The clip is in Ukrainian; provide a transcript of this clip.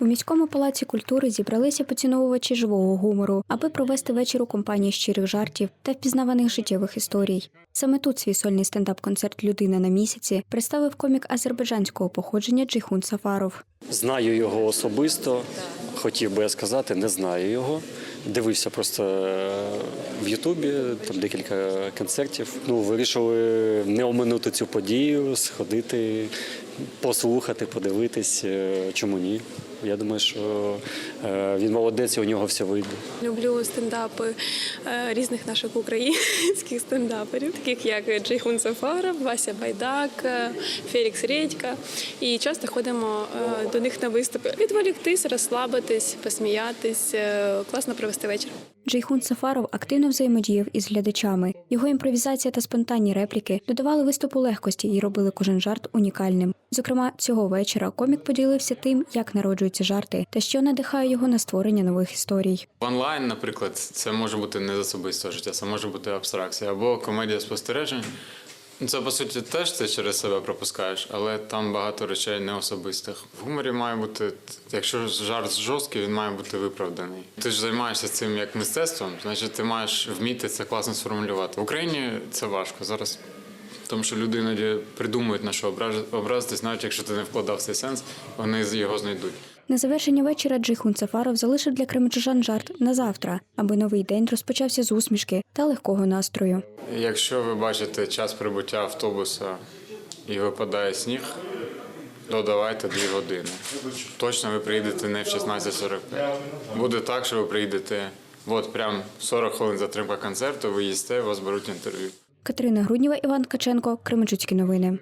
У міському палаці культури зібралися поціновувачі живого гумору, аби провести вечір у компанії щирих жартів та впізнаваних життєвих історій. Саме тут свій сольний стендап-концерт Людина на місяці представив комік азербайджанського походження Джейхун Сафаров. Знаю його особисто. Хотів би я сказати, не знаю його. Дивився просто е, в Ютубі, там декілька концертів. Ну, вирішили не оминути цю подію, сходити, послухати, подивитись. Е, Чому ні? Я думаю, що е, він молодець і у нього все вийде. Люблю стендапи е, різних наших українських стендаперів, таких як Джейхун Сафаров, Вася Байдак, е, Фелікс Редька. І часто ходимо до них на виступи. Відволіктись, розслабитись, посміятись, класно провести вечір. Джейхун Сафаров активно взаємодіяв із глядачами. Його імпровізація та спонтанні репліки додавали виступу легкості і робили кожен жарт унікальним. Зокрема, цього вечора комік поділився тим, як народжуються жарти та що надихає його на створення нових історій. Онлайн, наприклад, це може бути не з особистого життя, це може бути абстракція або комедія спостережень. Ну, Це по суті теж це через себе пропускаєш, але там багато речей не особистих. В гуморі має бути, якщо жарт жорсткий, він має бути виправданий. Ти ж займаєшся цим як мистецтвом, значить ти маєш вміти це класно сформулювати. В Україні це важко зараз. Тому що люди іноді придумують на що образитись, навіть якщо ти не вкладав цей сенс, вони його знайдуть. На завершення вечора Джейхун Сафаров залишив для кримчужан жарт на завтра, аби новий день розпочався з усмішки та легкого настрою. Якщо ви бачите час прибуття автобуса і випадає сніг, додавайте 2 години. Точно ви приїдете не в 16.45. Буде так, що ви приїдете от прям 40 хвилин затримка концерту, ви їсте, вас беруть інтерв'ю. Катерина Грудніва, Іван Ткаченко, Кременчуцькі новини.